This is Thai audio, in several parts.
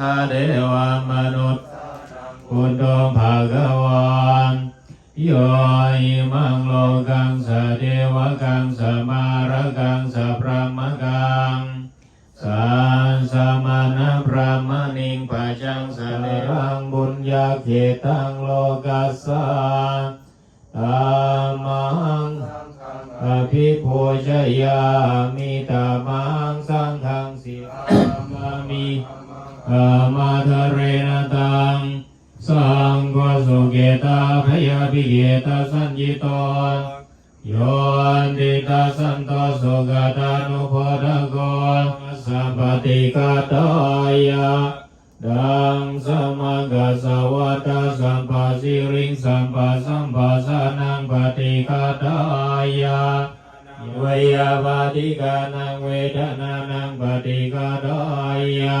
พระเดวมนุษย์พุทโธภาควันโยอิมังโลกังสเทวกังสมารกังสพระมกังสันสมานะพระมณิงปัจจังสเลหังบุญญาเขตังโลกัสสะตามังอภิโภชยามิตามังสังฆังสิมามิ อามทะเรนตังสังโฆสุเกตาพยาภิเกตาสัญญิโตโยอนติตาสันโตสุกตานุโพธโกสัมปติกาตายะดังสมกัสวัตสัมปัสสิริงสัมปัสสัมปัสานังปฏิกาตายะเวยาปฏิกานังเวทนานังปฏิกาตายะ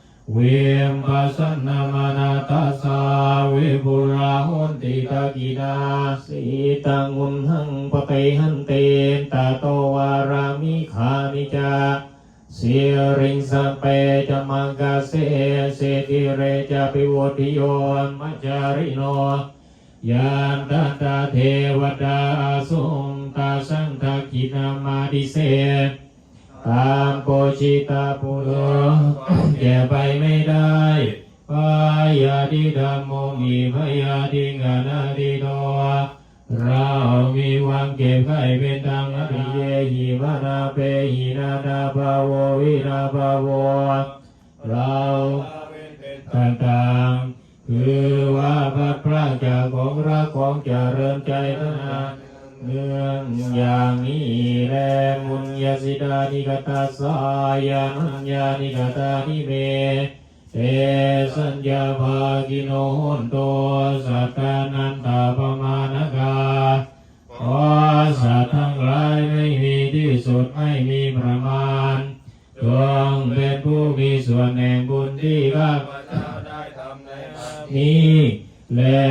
ธรรมชลังกาเลนะกินนังอาริเยมปัสสนามานาตัสาเวบุราหุนติตากินาสีตังอุนหังปะเตหันเตนตาโตวารามิขานิจาเสียริงสัมเปจมังกาเสเสติเรจะปิวติโยมัจจาริโนยานตตาเทวดาสุงตาสังทากินามาดิเส ตามโปชิตาปุโรแก่ไปไม่ได้พายาดิธรรมโมมีพยาดิงานาดิโตเรามีวังเก็บไข่เป็นตังอริเยหิมานาเปหินานาภาววินาภาโวเราต่างๆคือว่าพัดพรากจากของรักของเจริญใจนั้น เนื่องอย่างนี้แลมุญญาสิดานิกตาสายานัญญานิกตานิเมเตสัญญาภากิโนโหนโตสัตตานันตาปมาณกาขอสัตว์ทั้งหลายไม่มีที่สุดไม่มีประมาณจงเป็นผู้มีส่วนแห่งบุญที่ข้าพเจ้าได้ทำในนี้ และ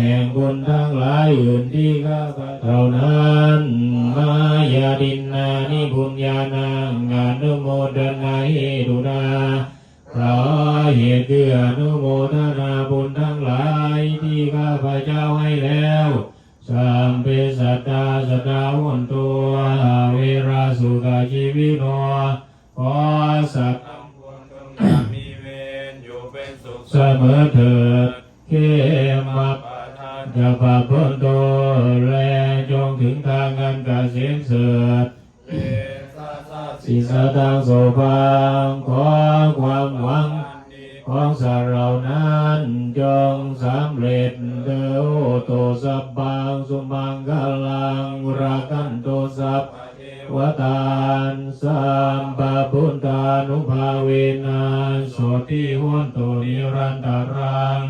แห่งบุญทั้งหลายอื่นที่ข้าพเจ้านั้นมายาดินนานิบุญญาณังอนุโมทนาเหตุนาเพราะเหตุคืออนุโมทนาบุญทั้งหลายที่ข้าพเจ้าให้แล้วสัมเปสัตตาสตาวันตัวเวราสุกาชีวิโนขอสัตว์มีเวรอยู่เป็นสุขเสมอเถิด เกมัปจะปะพุนโตแลจงถึงทางกันกเกษมเสือสิสะตังโสภังขอความหวังของสารว์เหานั้นจงสำเร็จเดโอโตสัพพังสุมังกลังรากันโตสับวตานสัมปะพุทตานุภาเวนัสโสติหุนโตนิรันตารัง